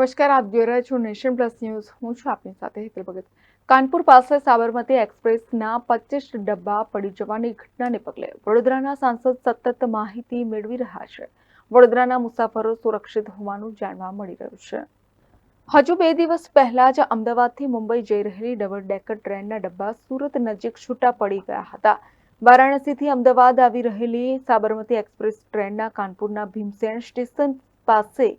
નમસ્કાર, આપ જોઈ રહ્યા છો નેશન પ્લસ ન્યૂઝ. હું છું આપની સાથે હેતલ ભગત. કાનપુર પાસે સાબરમતી એક્સપ્રેસના પચીસ ડબ્બા પડી જવાની ઘટનાને પગલે વડોદરાના સાંસદ સતત માહિતી મેળવી રહ્યા છે. વડોદરાના મુસાફરો સુરક્ષિત હોવાનું જાણવા મળી રહ્યું છે. હજુ બે દિવસ પહેલા જ અમદાવાદથી મુંબઈ જઈ રહેલી ડબલ ડેકર ટ્રેનના ડબ્બા સુરત નજીક છૂટા પડી ગયા હતા. વારાણસીથી અમદાવાદ આવી રહેલી સાબરમતી એક્સપ્રેસ ટ્રેનના કાનપુરના ભીમસેન સ્ટેશન પાસે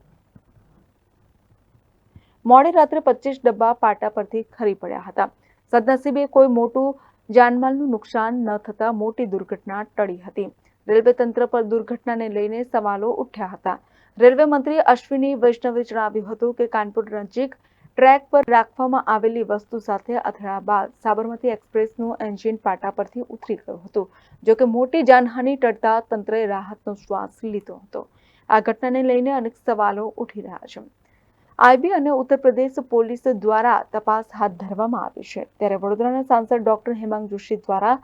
મોડી રાત્રે પચીસ ડબ્બા પાટા પરથી ખરી પડ્યા હતા. સદનસીબે કોઈ મોટું જાનમાલનું નુકસાન ન થતા મોટી દુર્ઘટના ટળી હતી. રેલવે તંત્ર પર દુર્ઘટનાને લઈને સવાલો ઉઠ્યા હતા. રેલવે મંત્રી અશ્વિની વૈષ્ણવે જણાવ્યું હતું કે કાનપુર નજીક ટ્રેક પર રાખવામાં આવેલી વસ્તુ સાથે અથડાયા બાદ સાબરમતી એક્સપ્રેસનું એન્જિન પાટા પરથી ઉતરી ગયું હતું. જોકે મોટી જાનહાનિ ટળતા તંત્રએ રાહતનો શ્વાસ લીધો હતો. આ ઘટનાને લઈને અનેક સવાલો ઉઠી રહ્યા છે. આઈબી અને ઉત્તર પ્રદેશ પોલીસ દ્વારા તપાસ હાથ ધરવામાં આવી છે. ત્યારે વડોદરાના સાંસદ ડોક્ટર હેમાંગ જોશી દ્વારા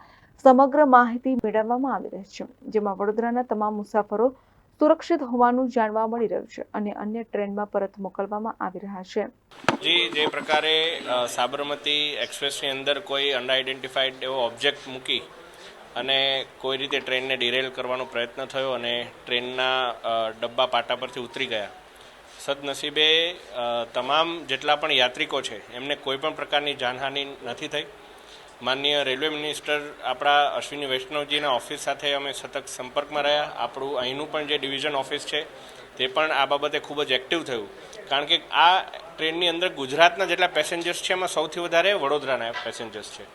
સમગ્ર માહિતી મેળવવામાં આવી રહી છે, જેમાં વડોદરાના તમામ મુસાફરો સુરક્ષિત હોવાનું જાણવા મળી રહ્યું છે અને અન્ય ટ્રેનમાં પરત મોકલવામાં આવી રહ્યા છે. જી, જે પ્રકારે સાબરમતી એક્સપ્રેસની અંદર કોઈ અનઆઇડેન્ટિફાઈડ એવો ઓબ્જેક્ટ મૂકી અને કોઈ રીતે ટ્રેનને ડિરેલ કરવાનો પ્રયત્ન થયો અને ટ્રેનના ડબ્બા પાટા પરથી ઉતરી ગયા સદનસીબે તમામ જેટલા પણ યાત્રિકો છે, એમને કોઈ પણ પ્રકારની જાનહાનિ નથી થઈ. માનનીય રેલવે મિનિસ્ટર આપણા અશ્વિની વૈષ્ણવજીના ઓફિસ સાથે અમે સતત સંપર્કમાં રહ્યા. આપણું અહીંનું પણ જે ડિવિઝન ઓફિસ છે, તે પણ આ બાબતે ખૂબ જ એક્ટિવ થયું. કારણ કે આ ટ્રેનની અંદર ગુજરાતના જેટલા પેસેન્જર્સ છે, એમાં સૌથી વધારે વડોદરાના પેસેન્જર્સ છે.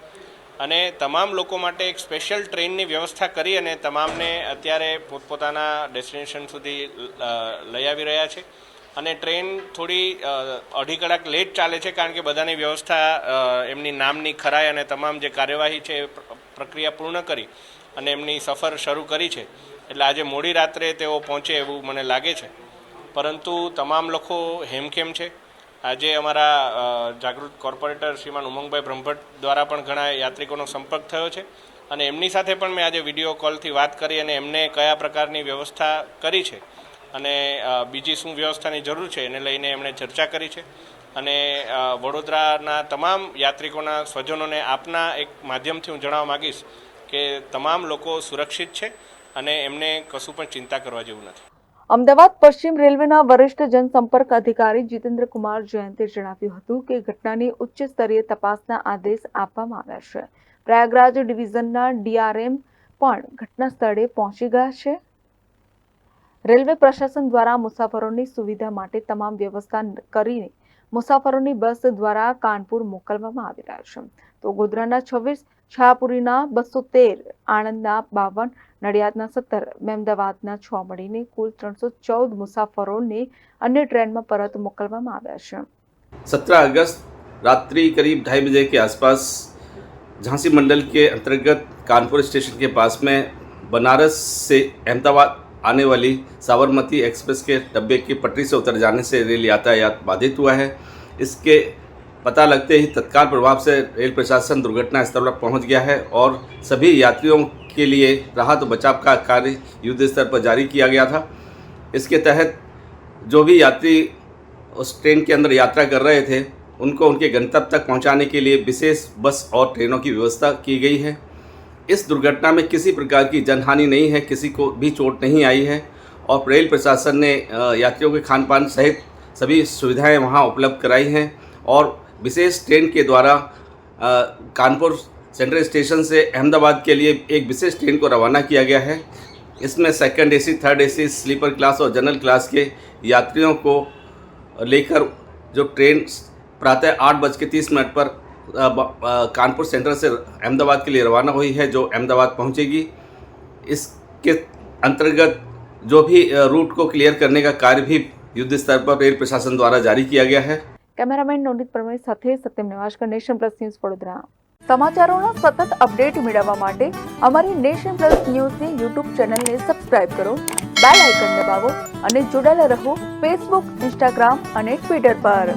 અને તમામ લોકો માટે એક સ્પેશિયલ ટ્રેનની વ્યવસ્થા કરી અને તમામને અત્યારે પોતપોતાના ડેસ્ટિનેશન સુધી લઈ આવી રહ્યા છે. અને ટ્રેન થોડી અઢી કલાક લેટ ચાલે છે કારણ કે બધાની વ્યવસ્થા એમની નામની ખરાઈ અને તમામ જે કાર્યવાહી છે એ પ્રક્રિયા પૂર્ણ કરી અને એમની સફર શરૂ કરી છે. એટલે આજે મોડી રાત્રે તેઓ પહોંચે એવું મને લાગે છે. પરંતુ તમામ લોકો હેમખેમ છે. આજે અમારા જાગૃત કોર્પોરેટર શ્રીમાન ઉમંગભાઈ બ્રહ્મભટ્ટ દ્વારા પણ ઘણા યાત્રિકોનો સંપર્ક થયો છે. અને એમની સાથે પણ મેં આજે વીડિયો કોલથી વાત કરી અને એમને કયા પ્રકારની વ્યવસ્થા કરી છે. અને બીજી શું વ્યવસ્થાની જરૂર છે એને લઈને એમણે ચર્ચા કરી છે. અને વડોદરાના તમામ યાત્રિકોના સ્વજનોને આપના એક માધ્યમથી હું જણાવવા માગીશ કે તમામ લોકો સુરક્ષિત છે અને એમને કશું પણ ચિંતા કરવા જેવું નથી. અમદાવાદ પશ્ચિમ રેલવેના વરિષ્ઠ જનસંપર્ક અધિકારી જીતેન્દ્ર કુમાર જયંતે જણાવ્યું હતું કે ઘટનાની ઉચ્ચ સ્તરીય તપાસના આદેશ આપવામાં આવ્યા છે. પ્રયાગરાજ ડિવિઝનના ડીઆરએમ પણ ઘટના સ્થળે પહોંચી ગયા છે. રેલવે પ્રશાસન દ્વારા મુસાફરોની સુવિધા માટે તમામ વ્યવસ્થા કરીને મુસાફરોની બસ દ્વારા કાનપુર મોકલવામાં આવી રહ્યા છે તો ગોધરાના છવ્વીસ છાયાપુરીના બસો તેર આણંદના બાવન નડિયાદના સત્તર મહેમદાવાદના છ મળીને કુલ ત્રણસો ચૌદ મુસાફરોને અન્ય ટ્રેનમાં પરત મોકલવામાં આવ્યા છે सत्रह अगस्त रात्रि करीब ढाई बजे के आसपास झांसी मंडल के अंतर्गत कानपुर स्टेशन के पास में बनारस से अहमदाबाद आने वाली साबरमती एक्सप्रेस के डब्बे की पटरी से उतर जाने से रेल यातायात बाधित हुआ है। इसके पता लगते ही तत्काल प्रभाव से रेल प्रशासन दुर्घटना स्थल पर पहुँच गया है और सभी यात्रियों के लिए राहत और बचाव का कार्य युद्ध स्तर पर जारी किया गया था। इसके तहत जो भी यात्री उस ट्रेन के अंदर यात्रा कर रहे थे, उनको उनके गंतव्य तक पहुँचाने के लिए विशेष बस और ट्रेनों की व्यवस्था की गई है। इस दुर्घटना में किसी प्रकार की जनहानि नहीं है, किसी को भी चोट नहीं आई है और रेल प्रशासन ने यात्रियों के खान पान सहित सभी सुविधाएँ वहाँ उपलब्ध कराई हैं और विशेष ट्रेन के द्वारा कानपुर सेंट्रल स्टेशन से अहमदाबाद के लिए एक विशेष ट्रेन को रवाना किया गया है। इसमें second AC third AC sleeper class और जनरल क्लास के यात्रियों को लेकर जो ट्रेन प्रातः आठ बज के तीस मिनट पर कानपुर सेंट्रल से अहमदाबाद के लिए रवाना हुई है जो अहमदाबाद पहुंचेगी इसके अंतर्गत जो भी अ, रूट को क्लियर करने का कार्य भी युद्ध स्तर पर रेल प्रशासन द्वारा जारी किया गया है કેમેરામેન નવનીત પ્રમેય સાથે Satyam Niwaskar nation plus news Vadodara સમાચારોના સતત અપડેટ મેળવવા માટે અમારી નેશન પ્લસ ન્યૂઝની યુટ્યુબ ચેનલને સબસ્ક્રાઇબ કરો બેલ આઇકન દબાવો અને જોડાયેલા રહો ફેસબુક ઇન્સ્ટાગ્રામ અને ટ્વિટર પર